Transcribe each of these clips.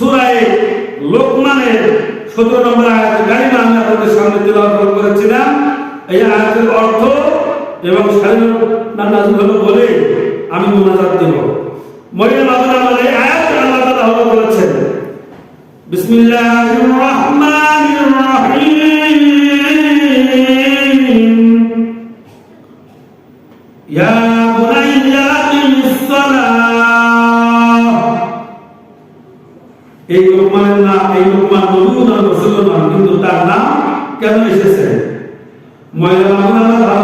সুরায় লোকমানের সতেরো নম্বর আয়াতের গাড়িমা আমি আপনাদের সামনে তেলাওয়াত করেছিলাম এই আয়াতের অর্থ এবং স্বাধীনতা নাজিল বলে আমি মোনাজাত দেব। মরিয়াম আল্লাহ বলে আয়াত আল্লাহ তাআলা হলো বলেছেন। বিসমিল্লাহির রহমানির রহিম। এই লোকমানের নাম এই লোকমান নবীও না রসুলও নাম কিন্তু তার নাম কেন এসেছে? ময়লা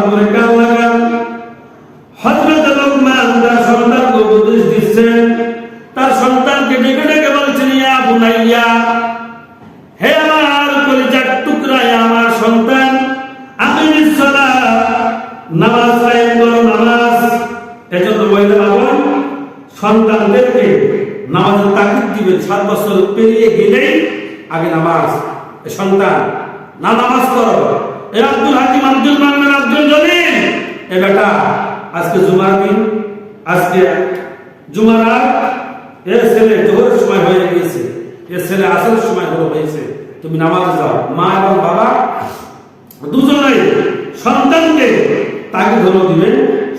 করে কান লাগান। হজরত লোকমান তার সন্তানকে উপদেশ দিচ্ছেন। তার সন্তানকে ডেকে ডেকে বলছেন, ইয়া বুনাইয়া, হে আমার কলিজার টুকরা আমার সন্তান আমি নিঃসলা নামাজ কায়েম নামাজ। এজন্য মহিলা বাবন সন্তানদেরকে নামাজের তাকিদ দিবেন, সাত বছর পেরিয়ে গেলেই আগে নামাজ। সন্তান, না নামাজ করো এ আব্দুল হাকিম, আব্দুল মান্নান, আব্দুল জলিল। এ বেটা, আজকে জুমার দিন, আজকে জুমার রাত, এ ছেলে জোহরের সময় হয়ে গিয়েছে, এ ছেলে আসরের সময় হলো হয়েছে। তুমি নামাজ যাও। মা এবং বাবা, দুজনেই সন্তানকে তাকে ধরো দিবে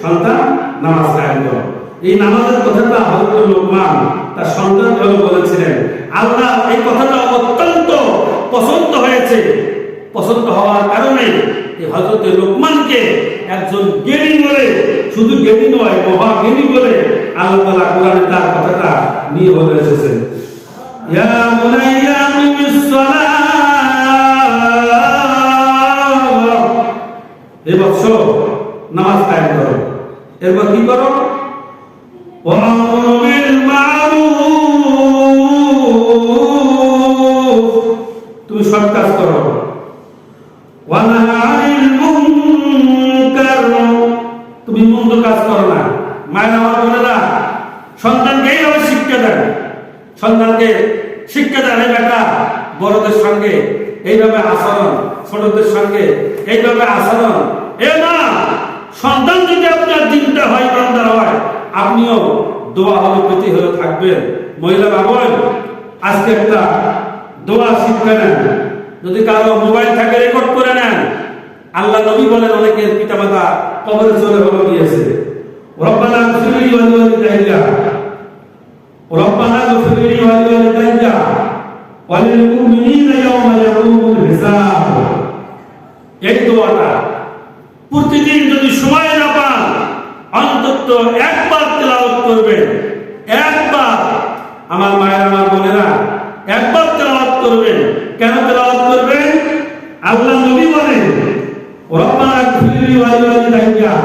সন্তান, নামাজ কায়েম করো। এই নামাজের কথাটা হযরত লোকমান, তার সন্তান ধরে বলেছিলেন। আল্লাহ এই কথাটা অত্যন্ত পছন্দ হয়েছে। পছন্দ হওয়ার কারণে এই হযরত লোকমানকে একজন জ্ঞানী বলে, শুধু জ্ঞানী নয় মহা জ্ঞানী বলে আল্লাহ তাআলা কোরআনে তার কথাটা নিয়ে বলে এসেছেন। ইয়া বুনাইয়া আকিমিস সালাহ এই বৎস নামাজ কায়েম করো। এরপর কি করো? সন্তানকে শিক্ষা দেন বেটা, বড়দের সঙ্গে এইভাবে আচরণ, ছোটদের সঙ্গে এইভাবে আচরণ। এ না সন্তান যদি আপনার দিনটা হয়, বান্দার হয়, আপনিও দোয়া হবে প্রতি হয়ে থাকবেন। মহিলা বাবন আজকে একটা দোয়া শিক্ষা নেন। যদি কারও মোবাইল থাকে, রেকর্ড করে নেন। আল্লাহ নবী বলেন, অনেকের পিতামাতা কবরে চলে হলো গিয়েছে। রব্বানা গফিরলি ওয়া লিল মুমিনিনা ইয়াওমা ইয়াকুমুল হিসাব এই দোয়াটা প্রতিদিন যদি সময় না পান, অন্তত একবার তেলাওয়াত করবেন। একবার। আমার মায়ের, আমার বোনেরা, একবার তেলাওয়াত করবেন। কেন তেলাওয়াত করবেন? আল্লাহ নবী বলেন, রব্বানা গফিরলি ওয়া লিওয়ালিদাইয়া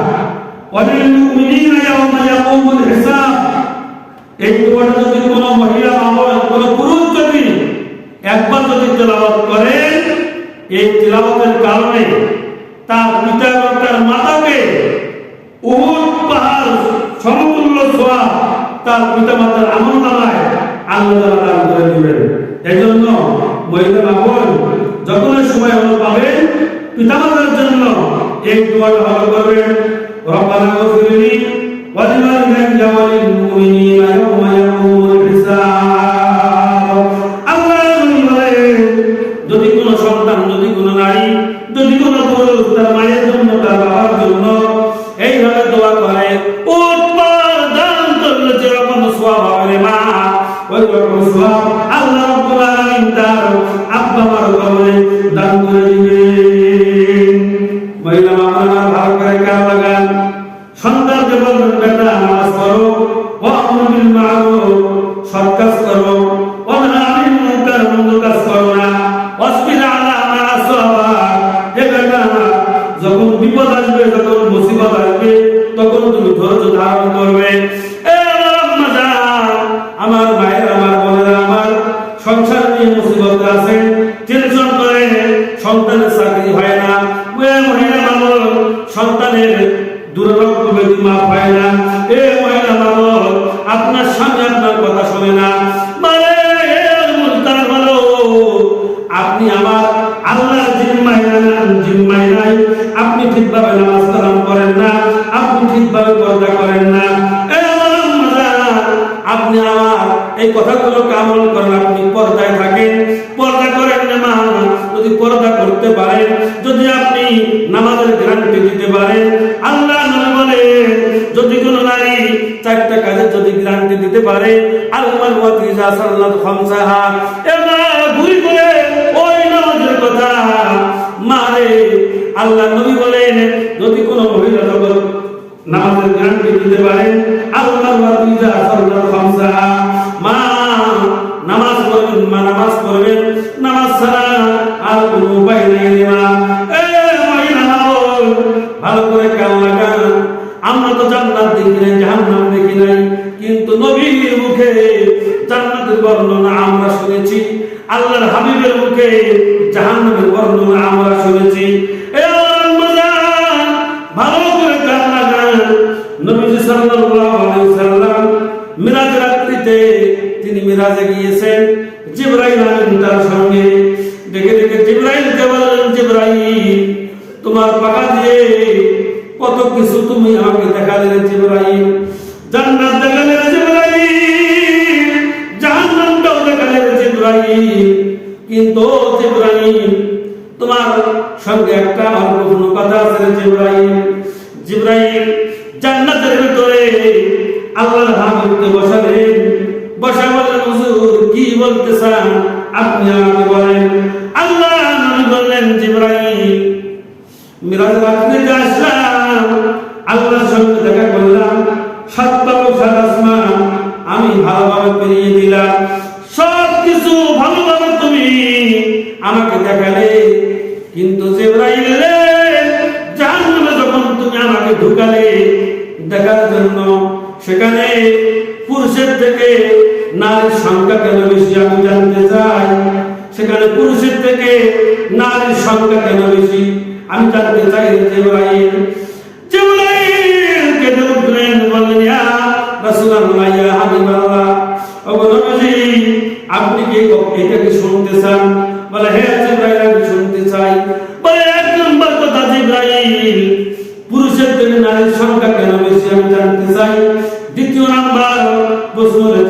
ওয়া লিল মুমিনিনা ইয়াওমা ইয়াকুমুল হিসাব। এই দোয়াটা যদি কোনো মহিলা আমার কোনো পুরুষ যদি একবার যদি তেলাওয়াত করে, এই তেলাওয়াতের কারণে তার পিতা এবং তার মাতাকে উহুদ পাহাড় সমতুল্য তার পিতা মাতার আমল নামায় আল্লাহ দান করে দিবেন। এই জন্য মহিলা বাবন যখন সময় হলো পাবেন পিতা জন্য এই দোয়াটা ভালো করবেন। পুরুষ তার মায়ের জন্য তার বাবার জন্য এইভাবে দোয়া করে। যেরকম হবে মা। ওই রকম আল্লাহ তার আব্বা মার দান করে দিবেন। মহিলা মামলা করে লাগান বেটা, নামাজ ও করো। নিয়ে আছে টেনশন করে সন্তানের চাকরি হয় না। ওই মহিলা মামল সন্তানের দুরারোগ্য ব্যাধি মাপ হয় না। এ মহিলা মামল আপনার স্বামী আপনার কথা শোনে না। মানে তার বলো আপনি আমার আল্লাহ জিম্মায় জিম্মায় নাই। আপনি ঠিকভাবে নামাজ কালাম করেন না, আপনি ঠিকভাবে পর্দা করেন না। আপনি আমার এই কথাগুলোকে আমল করেন, আপনি পারে। আলমাল ওয়াতিজা সাল্লাত খামসাহা। এবার ভুল করে ওই নামাজের কথা মারে। আল্লাহ নবী বলেন, যদি কোনো মহিলা জগৎ নামাজের জ্ঞানকে দিতে পারেন আল্লাহ ওয়াতিজা সাল্লাত খামসাহা, মা, নামাজ পড়বেন, মা নামাজ পড়বেন, নামাজ ছাড়া আর কোনো উপায় নেই মা। ভালো করে খেয়াল লাগান আমরা তো জান্নাত দেখি নাই, জাহান্নাম দেখি নাই। কিন্তু নবীর মুখে জান্নাতের বর্ণনা আমরা শুনেছি, আল্লাহর হাবিবের মুখে জাহান্নামের বর্ণনা আমরা শুনেছি। ভালো করে খেয়াল লাগান সাল্লাল্লাহু আলাইহি সাল্লাম মিরাজ রাত্রিতে তিনি মিরাজে গিয়েছেন কিন্তু তোমার সঙ্গে একটা কোনো কথা আছে জিব্রাইল। জিব্রাইল, জান্নাতের ভিতরে আল্লাহর হাবিবকে বসালেন বসা বললেন হুজুর কি বলতে চান আপনি আমাকে বলেন। আল্লাহ নবী বললেন, জিব্রাইল, মিরাজ রাত্রিতে আসলাম আল্লাহর সঙ্গে দেখা করলাম। সাত বাবু সাত আসমান আমি ভালোভাবে পেরিয়ে দিলাম। সব কিছু ভালোভাবে তুমি। আমাকে দেখালে, কিন্তু জিব্রাইল জাহান্নামে যখন তুমি আমাকে ঢুকালে, দেখার জন্য সেখানে পুরুষের থেকে নারীর সংখ্যা কেন বেশি আমি জানতে চাই? সেখানে পুরুষের থেকে নারীর সংখ্যা কেন বেশি আমি জানতে চাই জিব্রাইল? জিব্রাইল চান। বলে হ্যাঁ জিব্রাইল, আমি শুনতে চাই। বলে এক নম্বর কথা জিব্রাইল, পুরুষের থেকে নারীর সংখ্যা কেন বেশি আমি জানতে চাই? দ্বিতীয় নাম্বার, প্রশ্ন হলো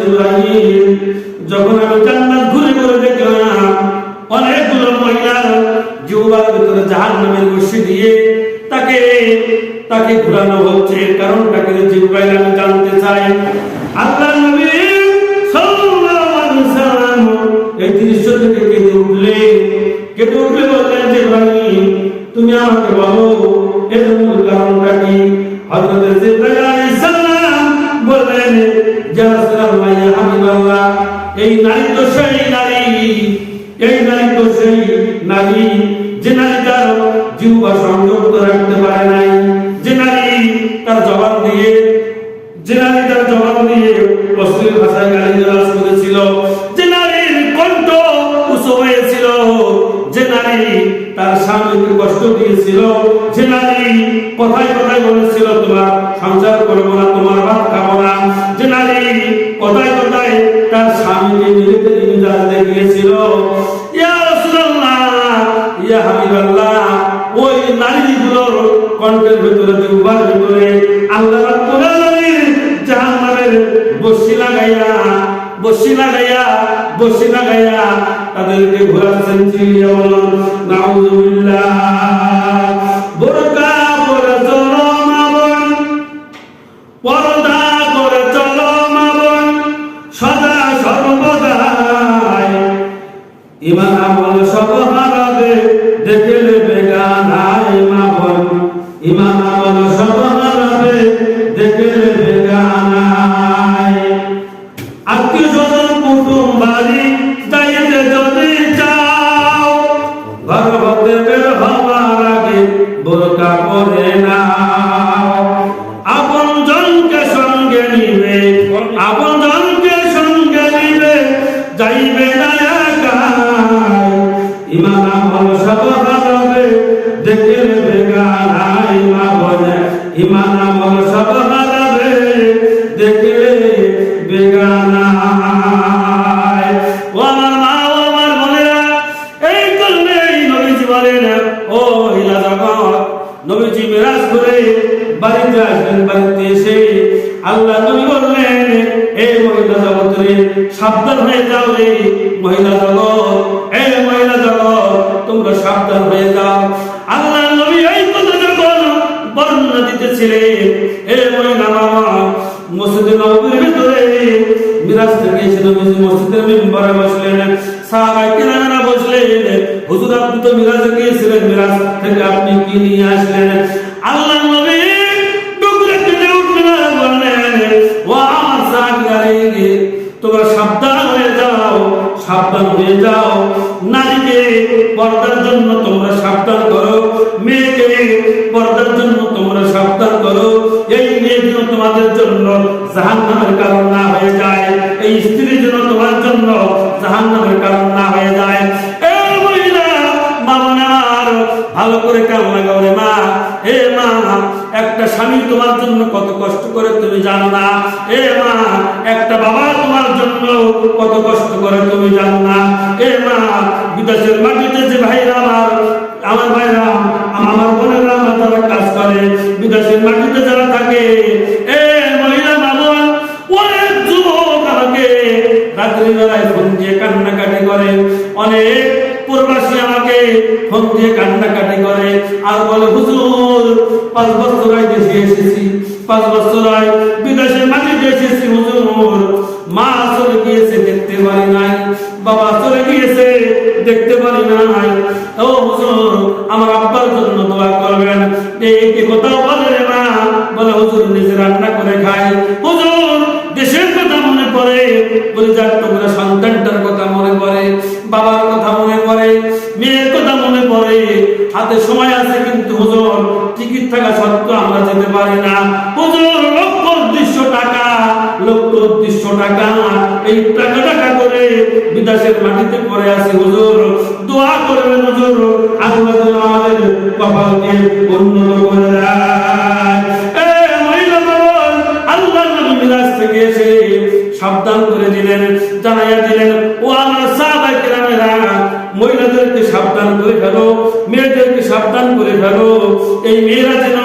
যখন আমি জান্নাত ঘুরে ঘুরে দেখলাম, অনেকগুলো মহিলা জিহ্বার ভিতরে জাহান নামের রশি দিয়ে তাকে তাকে ঘুরানো হচ্ছে। কারণটাকে জিব্রাইল, আমি জানতে চাই। আল্লাহ নবী দৃশ্য থেকে কেঁদে উঠলে? কেঁদে উঠলে বললেন জিব্রাইল তুমি আমাকে বলো এর মূল কারণটা কি? হযরত জিব্রাইল আলাইহিস সালাম বললেন, ইয়া রাসূলুল্লাহ, ইয়া হাবিবাল্লাহ, এই নারী তো সেই নারী, এই নারী তো সেই নারী, যে নারী তার জিহ্বা সংযুক্ত রাখতে পারে নাই, যে নারী তার জবাব দিয়ে, যে নারী তার জবাব দিয়ে অশ্লীল ভাষায় গালিগালাজ করেছিল স্বামীকে কষ্ট দিয়েছিল যে নারী কথায় কথায় বলেছিল, তোমার সংসার করব না, তোমার ভাত খাব না। যে নারী কথায় কথায় তার স্বামীকে মিলিটারি মিজাজ দেখিয়েছিল ইয়া রাসূলুল্লাহ, ইয়া হাবিবাল্লাহ, ওই নারীগুলোর কণ্ঠের ভিতরে জিহ্বার ভিতরে আল্লাহ রাব্বুল আলামিন জাহান্নামের বসি লাগাইয়া বসি লাগাইয়া বসি লাগাইয়া তাদেরকে ঘোরাচ্ছেন চিলিয়া বলুন নাউজুবিল্লাহ ইমান আমল সব হারাবে আপন জনকে সঙ্গে নিবে আপন জনকে সঙ্গে নিবে, যাইবে না একাই ইমান আমল সব হারাবে দেখে বেগানাই মা বলে ইমান আমল সব হারাবে দেখে জগৎ নবীজি মিরাজ করে বাড়িতে আসবেন, বাড়িতে এসে আল্লাহ নবী বললেন এই মহিলা জগৎ সাবধান হয়ে যাও রে মহিলা জগৎ এই মহিলা জগৎ, তোমরা সাবধান হয়ে যাও। আল্লাহ নবী এই কথা যখন বর্ণনা মহিলা বাবা, মসজিদে নবীর ভিতরে মিরাজ থেকে এসে নবীজি মসজিদের মেম্বারে বসলেন সাহাবাই কেরামেরা বসলেন, হুজুর, আপনি তো মিরাজে গিয়েছিলেন, মিরাজ থেকে আপনি কি নিয়ে আসলেন? আল্লাহ সাবধান হয়ে যাও। নারীকে পর্দার জন্য তোমরা সাবধান করো। মেয়েকে পর্দার জন্য তোমরা সাবধান করো। এই মেয়ে যেন তোমাদের জন্য জাহান নামের কারণ না হয়ে যায়। এই স্ত্রী যেন তোমার জন্য জাহান নামের কারণ স্বামী তোমার জন্য কত কষ্ট করে তুমি জানো না এ মা, একটা বাবা তোমার জন্য কত কষ্ট করে তুমি জানো না এ মা, বিদেশের মাটিতে যে ভাইরা আমার আমার ভাইরা, আমার বোনেরা আমার যারা কাজ করে, বিদেশের মাটিতে যারা থাকে, এ মহিলা বাবা, অনেক যুবক আমাকে রাত্রি বেলায় ফোন দিয়ে কান্নাকাটি করে। অনেক প্রবাসী আমাকে ফোন দিয়ে কান্নাকাটি করে আর বলে, হুজুর, পাঁচ বছর আগে দেশে এসেছি, পাঁচ বছর আগে বিদেশের মাটিতে এসেছি, হুজুর। মা চলে গিয়েছে দেখতে পারি নাই, বাবা চলে গিয়েছে দেখতে পারি নাই। ও হুজুর, আমার আব্বার জন্য দোয়া করবেন। এই কি কোথাও বলে মা। বলে, হুজুর, নিজে রান্না করে খাই। হুজুর, দেশের কথা মনে পড়ে। বলে যার টুকরা সন্তানটার হাতে সময় আছে কিন্তু হুজুর, টিকিট থাকা সত্ত্বেও আমরা যেতে পারি না। হুজুর, লক্ষ উদ্দেশ্য টাকা, লক্ষ উদ্দেশ্য টাকা। এই টাকা টাকা করে বিদেশের মাটিতে পড়ে আছে হুজুর। দোয়া করবেন হুজুর আল্লাহ আমাদের কপালকে উন্নত করে সাবধান করে দিলেন, জানাইয়া দিলেন, ও আমার সাহাবায়ে কেরামেরা মহিলাদেরকে সাবধান করে ফেলো, মেয়েদেরকে সাবধান করে ফেলো। এই মেয়েরা যেন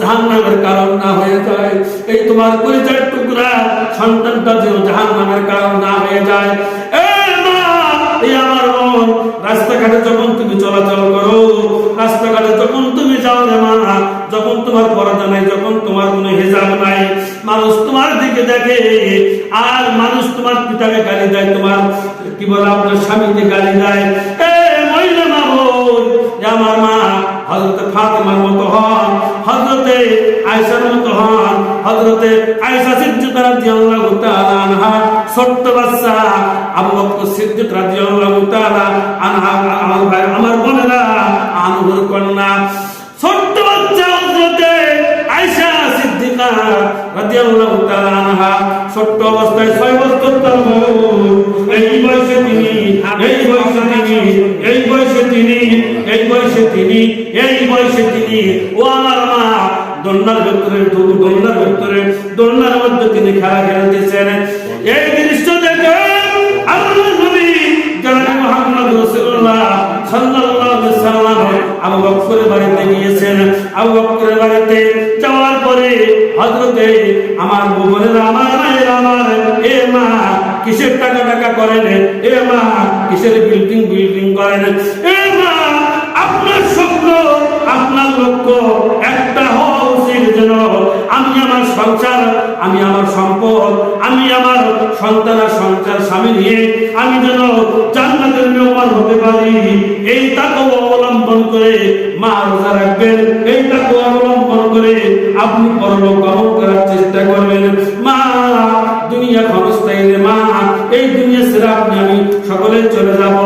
জাহান্নামের কারণ না হয়ে যায়, এই তোমার পরিচয় টুকরা সন্তানটা যেন জাহান্নামের কারণ না হয়ে যায়। রাস্তাঘাটে যখন তুমি চলাচল করো, রাস্তাঘাটে যখন তুমি যাও রে মা, যখন তোমার পর্দা নাই, যখন তোমার কোনো হেজাব নাই, মানুষ তোমার দিকে দেখে, আর মানুষ তোমার পিতাকে গালি দেয়, তোমার, কি বলে, আপনার স্বামীকে গালি দেয়। হজরত ফাতেমার মতো হন হজরতে আয়েশার মতো হন হজরতে আয়েশা সিদ্দিকা রাদিয়াল্লাহু তাআলা আনহা, ছোট্ট বাচ্চা আবু বকর সিদ্দিক রাদিয়াল্লাহু তাআলা আনহা, আমার ভাই, আমার বোনেরা, আনহুর কন্যা, ছোট্ট বাচ্চা হজরতে আয়েশা সিদ্দিকা রাদিয়াল্লাহু তাআলা আনহা, ছোট্ট অবস্থায় ছয় বছর এই বয়সে তিনি, এই বয়সে তিনি, এই এই বয়সে তিনি, এই বয়সে তিনি, ও আমার মা দোলনার ভেতরে দোলনার ভেতরে দোলনার মধ্যে তিনি খেলা খেলতেছেন। এই দৃশ্য দেখে আমার আমার মায়ের, আমার এ মা কিসের টাকা টাকা করেন? এ মা কিসের বিল্ডিং বিল্ডিং করেন। আপনার স্বপ্ন, আপনার লক্ষ্য একটা হওয়া উচিত যেন আমি আমার সংসার, আমি আমার সম্পদ, আমি আমার সন্তান আর সংসার স্বামী নিয়ে আমি যেন জান্নাতের মেহমান হতে পারি। এই তাকে অবলম্বন করে মা রোজা রাখবেন। এই তাকে অবলম্বন করে আপনি পরলোক গমন করার চেষ্টা করবেন। সকলে চলে যাব।